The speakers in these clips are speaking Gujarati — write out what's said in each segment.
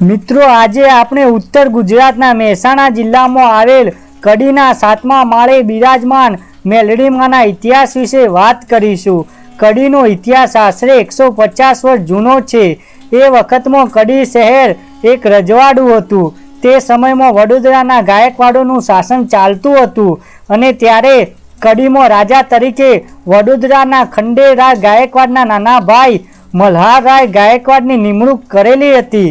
મિત્રો, આજે આપણે ઉત્તર ગુજરાતના મહેસાણા જિલ્લામાં આવેલ કડીના સાતમા માળે બિરાજમાન મેલડીમાના ઇતિહાસ વિશે વાત કરીશું. કડીનો ઇતિહાસ આશરે એકસો પચાસ વર્ષ જૂનો છે. એ વખતમાં કડી શહેર એક રજવાડું હતું. તે સમયમાં વડોદરાના ગાયકવાડોનું શાસન ચાલતું હતું અને ત્યારે કડીમાં રાજા તરીકે વડોદરાના ખંડેરા ગાયકવાડના નાના ભાઈ મલ્હારરાય ગાયકવાડની નિમણૂક કરેલી હતી.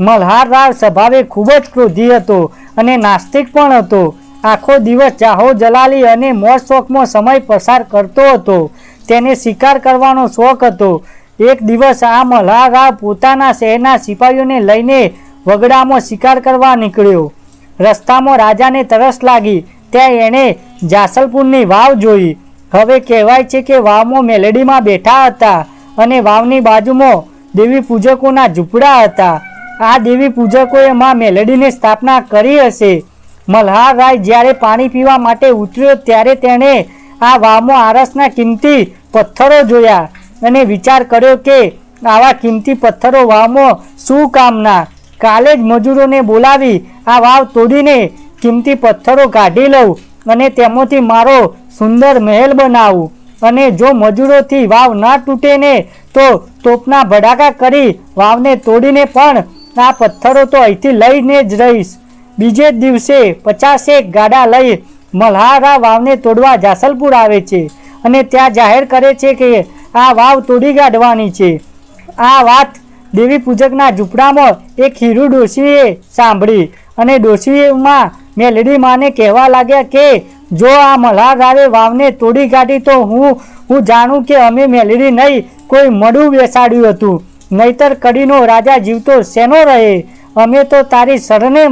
મલ્હારરાવ સ્વભાવે ખૂબ જ ક્રોધી હતો અને નાસ્તિક પણ હતો. આખો દિવસ ચાહો જલાલી અને મોજ શોખમાં સમય પસાર કરતો હતો. તેને શિકાર કરવાનો શોખ હતો. એક દિવસ આ મલ્હારરાવ પોતાના શહેરના સિપાહીઓને લઈને વગડામાં શિકાર કરવા નીકળ્યો. રસ્તામાં રાજાને તરસ લાગી. ત્યાં એણે જાસલપુરની વાવ જોઈ. હવે કહેવાય છે કે વાવમાં મેલેડીમાં બેઠા હતા અને વાવની બાજુમાં દેવી પૂજકોના ઝૂંપડા હતા. આ દેવી પૂજકોએ માં મેલેડીની સ્થાપના કરી હશે. મલ્હાર રાય જ્યારે પાણી પીવા માટે ઉતર્યો ત્યારે તેણે આ વામો આરસના કિંમતી પથ્થરો જોયા અને વિચાર કર્યો કે આવા કિંમતી પથ્થરો વામો શું કામના? કાલે જ મજૂરોને બોલાવી આ વાવ તોડીને કિંમતી પથ્થરો કાઢી લઉં અને તેમાંથી મારો સુંદર મહેલ બનાવું. અને જો મજૂરોથી વાવ ના તૂટે ને તો તોપના ભડાકા કરી વાવને તોડીને પણ આ પથ્થરો તો અહીંથી લઈને જ રહીશ. બીજે દિવસે પચાસેક ગાડા લઈ મલ્હારા વાવને તોડવા જાસલપુર આવે છે અને ત્યાં જાહેર કરે છે કે આ વાવ તોડી કાઢવાની છે. આ વાત દેવી પૂજકના ઝૂંપડામાં એક હીરુ ડોશીએ સાંભળી અને ડોશીમાં મેલડી માને કહેવા લાગ્યા કે, જો આ મલ્હાર રાવે વાવને તોડી કાઢી તો હું હું જાણું કે અમે મેલડી નહીં, કોઈ મડું બેસાડ્યું હતું. નહીતર કડીનો રાજા જીવતો શેનો રહે? અમે તો તારી શરણે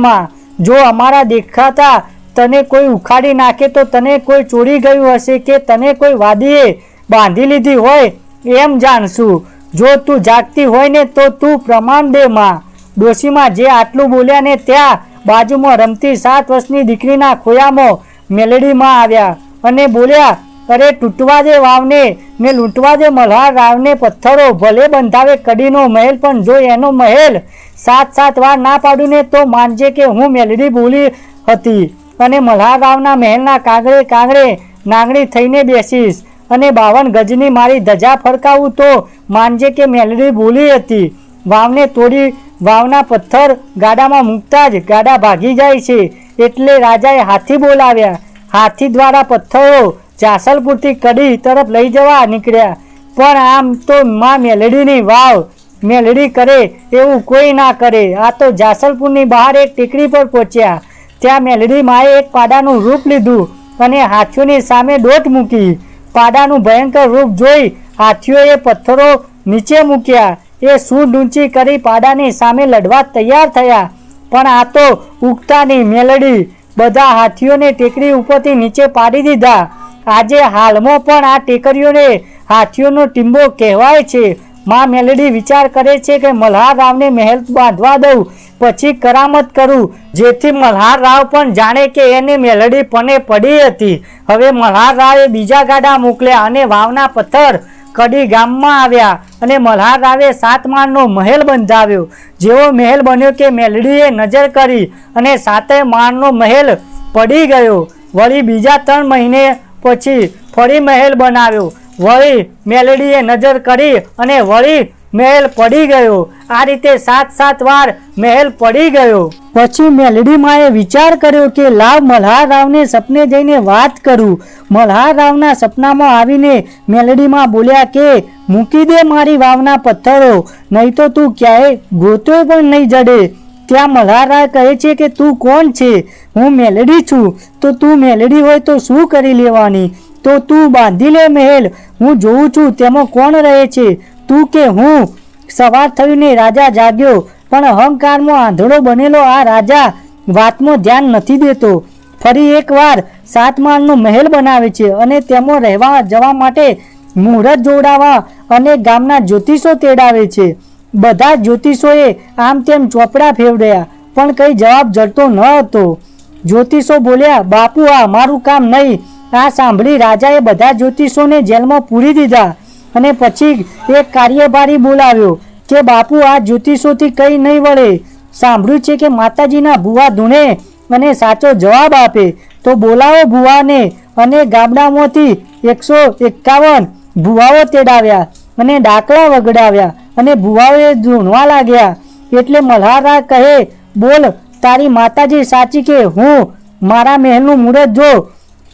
જો અમારા દેખાતા તને કોઈ ઉખાડી નાખે તો તને કોઈ ચોરી ગયું હશે કે તને કોઈ વાદીએ બાંધી લીધી હોય? એમ જાણશું. જો તું જાગતી હોય ને તો તું પ્રમાણ દે માં. ડોશીમાં જે આટલું બોલ્યા ને ત્યાં બાજુમાં રમતી સાત વર્ષની દીકરીના ખોયામાં મેલેડીમાં આવ્યા અને બોલ્યા અરે તૂટવા દે વાવને ને લૂંટવા દે મલ્હાર રાવને પથ્થરો, ભલે બંધાવે કડીનો મહેલ, પણ જો એનો મહેલ સાત સાત વાર ના પાડું ને તો માનજે કે હું મેલડી બોલી હતી. અને મલ્હાર રાવના મહેલના કાંગડે કાંગડે નાંગણી થઈને બેસીશ. અને બાવન ગજની મારી ધજા ફરકાવું તો માનજે કે મેલડી બોલી હતી. વાવને તોડી વાવના પથ્થર ગાડામાં મૂકતા જ ગાડા ભાગી જાય છે. એટલે રાજાએ હાથી બોલાવ્યા. હાથી દ્વારા પથ્થરો જાસલપુરથી કડી તરફ લઈ જવા નીકળ્યા. પણ આમ તો માં મેલડીની વાવ મેલડી કરે એવું કોઈ ના કરે. આ તો જાસલપુરની બહાર એક ટેકરી પર પહોંચ્યા. ત્યાં મેલડી માએ એક પાડાનું રૂપ લીધું અને હાથીઓની સામે દોટ મૂકી. પાડાનું ભયંકર રૂપ જોઈ હાથીઓએ પથ્થરો નીચે મૂક્યા. એ સૂંઢ ઊંચી કરી પાડાની સામે લડવા તૈયાર થયા. પણ આ તો ઉગતાની મેલડી. બધા હાથીઓને ટેકરી ઉપરથી નીચે પાડી દીધા. આજે હાલમાં પણ આ ટેકરીઓને હાથીઓનો ટીંબો કહેવાય છે. માં મેલડી વિચાર કરે છે કે મલ્હાર રાવને મહેલ બાંધવા દઉં, પછી કરામત કરું. જેથી મલ્હાર રાવ પણ જાણે કે એને મેલડી પને પડી હતી. હવે મલ્હાર રાવે બીજા ગાડા મોકલ્યા અને વાવના પથ્થર કડી ગામમાં આવ્યા અને મલ્હાર રાવે સાત માળનો મહેલ બંધાવ્યો. જેવો મહેલ બન્યો કે મેલડીએ નજર કરી અને સાતે માળનો મહેલ પડી ગયો. વળી બીજા ત્રણ મહિને પછી ફરી મહેલ બનાવ્યો. વળી મેલડીએ નજર કરી અને વળી મહેલ પડી ગયો. આ રીતે સાત સાત વાર મહેલ પડી ગયો. પછી મેલડી માએ વિચાર કર્યો કે લાવ મલ્હારરાવને સપને જઈને વાત કરું. મલ્હાર રાવના સપનામાં આવીને મેલડીમાં બોલ્યા કે, મૂકી દે મારી વાવના પથ્થરો, નહીં તો તું ક્યાંય ગોતો પણ નહીં જડે. ત્યાં મલ્હારા કહે છે કે, તું કોણ છે? હું મેલડી છું. તો તું મેલડી હોય તો શું કરી લેવાની? તો તું બાંધી લે મહેલ. હું જોઉં છું તેમાં કોણ રહે છે? તું કે હું. સવાર થઈને રાજા જાગ્યો. પણ અહંકારમાં આંધળો બનેલો આ રાજા વાતમાં ધ્યાન નથી દેતો. ફરી એકવાર સાત માળનો મહેલ બનાવે છે અને તેમાં રહેવા જવા માટે મુહૂર્ત જોડાવા અને ગામના જ્યોતિષો તેડાવે છે. બધા જ્યોતિષોએ આમ તેમ ચોપડા ફેવડ્યા પણ કંઈ જવાબ જડતો ન હતો. જ્યોતિષો બોલ્યા, બાપુ, આ મારું કામ નહીં. આ સાંભળી રાજાએ બધા જ્યોતિષોને જેલમાં પૂરી દીધા. અને પછી એક કાર્યભારી બોલાવ્યો કે, બાપુ, આ જ્યોતિષોથી કંઈ નહીં વળે. સાંભળ્યું છે કે માતાજીના ભુવા ધૂણે અને સાચો જવાબ આપે. તો બોલાવો ભુવાને. અને ગામડામાંથી એકસો એકાવન ભુવાઓ તેડાવ્યા અને ડાકડા વગડાવ્યા. અને ભુવાઓએ ધૂણવા લાગ્યા. એટલે મલ્હારા કહે, બોલ, તારી માતાજી સાચી કે? હું, મારા મહેલનું મુહૂર્ત જો.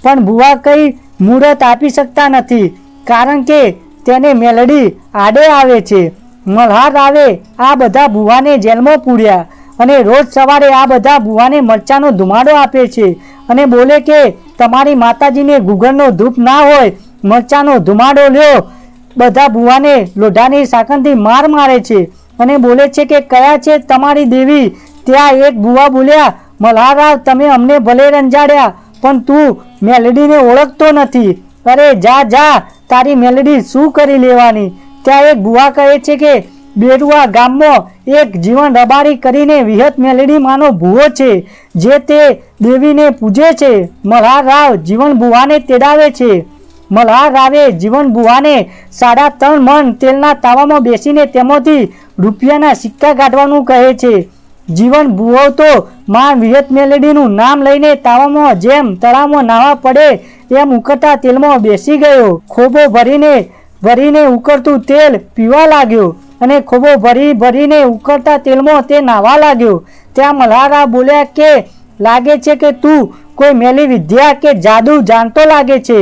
પણ ભુવા કંઈ મુહૂર્ત આપી શકતા નથી, કારણ કે તેને મેલડી આડે આવે છે. મલ્હાર આવે આ બધા ભુવાને જેલમાં પૂર્યા અને રોજ સવારે આ બધા ભુવાને મરચાનો ધુમાડો આપે છે અને બોલે કે, તમારી માતાજીને ગુગળનો ધૂપ ના હોય, મરચાનો ધુમાડો લ્યો. બધા ભુવાને લોઢાની સાકણથી માર મારે છે અને બોલે છે કે કયા છે તમારી દેવી? ત્યાં એક ભુવા બોલ્યા મલ્હારરાવ તમે અમને ભલે રંજાડ્યા, પણ તું મેલડીને ઓળખતો નથી. અરે, જા જા, તારી મેલડી શું કરી લેવાની? ત્યાં એક ભુવા કહે છે કે, બેરુઆ ગામમાં એક જીવન રબારી કરીને વિહત મેલડીમાંનો ભૂવો છે, જે તે દેવીને પૂજે છે. મલ્હાર રાવ જીવન ભુવાને તેડાવે છે. મલ્હાર રાવે જીવન ભુવાને સાડા ત્રણ મણ તેલના તાવામાં બેસીને તેમાંથી રૂપિયાના સિક્કા કાઢવાનું કહે છે. જીવન ભુવો તો માં વિહત મેલેડીનું નામ લઈને તાવામાં જેમ તળાવમાં નાવા પડે એમ ઉકળતા તેલમાં બેસી ગયો. ખોબો ભરીને ભરીને ઉકળતું તેલ પીવા લાગ્યો અને ખોબો ભરી, ભરીને ઉકળતા તેલમાં તે નાવા લાગ્યો. ત્યાં મલ્હારા બોલ્યા કે, લાગે છે કે તું કોઈ મેલી વિદ્યા કે જાદુ જાણતો લાગે છે?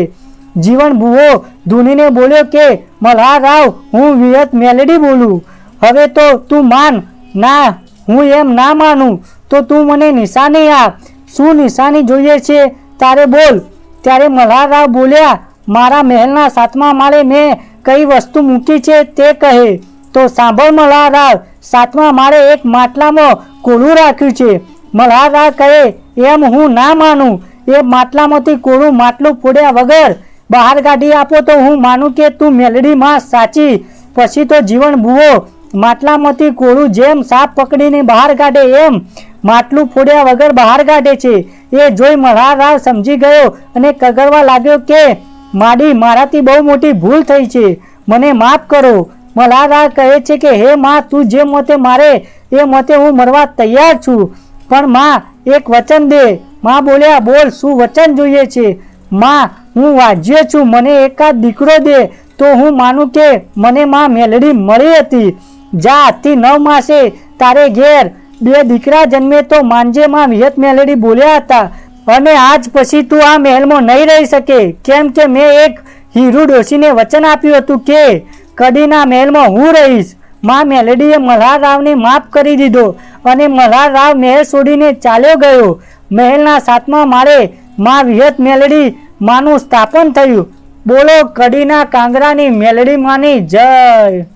જીવન ભૂવો ધૂનીને બોલ્યો કે, મલ્હાર રાવ, હું વિહત મેલેડી બોલું. હવે તો તું માન. ના, હું એમ ના માનું. તો તું મને નિશાની આપ. શું નિશાની જોઈએ છે? તારે બોલ. ત્યારે મલ્હારરાવ બોલ્યા, મારા મહેલના સાતમા માળે મેં કઈ વસ્તુ મૂકી છે તે કહે. તો સાંભળ મલ્હારરાવ સાતમા માળે એક માટલામાં કોળું રાખ્યું છે. મલ્હારરાવ કહે, એમ હું ના માનું. એ માટલામાંથી કોળું માટલું ફોડ્યા વગર બહાર કાઢી આપો તો હું માનું કે તું મેલડીમાં સાચી. પછી તો જીવન ભૂવો માટલામાંથી કોળું જેમ સાપ પકડીને બહાર કાઢે એમ. માટલું ફોડ્યા વગર બહાર કાઢે છે. એ જોઈ મલ્હારરાવ સમજી ગયો અને કગરવા લાગ્યો કે, માડી, મારાથી બહુ મોટી ભૂલ થઈ છે. મને માફ કરો. મલ્હારરાવ કહે છે કે, હે માં, તું જે મતે મારે, એ મતે હું મરવા તૈયાર છું. પણ માં, એક વચન દે. માં બોલ્યા, બોલ, શું વચન જોઈએ છે? માં હું વાજ્ય છું, મને એકાદ દીકરો દે, તો હું માનું કે મને માં મેલડી મળી હતી. જા આજથી નવ માસે તારે ઘેર બે દીકરા જન્મે તો માંજે માં વિહત મેલડી બોલ્યા હતા. અને આજ પછી તું આ મહેલમાં નહીં રહી શકે. કેમ કે મેં એક હીરુ ડોશીને વચન આપ્યું હતું કે, કડીના મહેલમાં હું રહીશ. માં મેલડીએ મલ્હાર રાવને માફ કરી દીધો અને મલ્હાર રાવ મહેલ છોડીને ચાલ્યો ગયો. મહેલના સાતમા માળે માં વિહત મેલડી માનું સ્થાપન થયું. બોલો કડીના કાંગરાની મેલડી માની જય.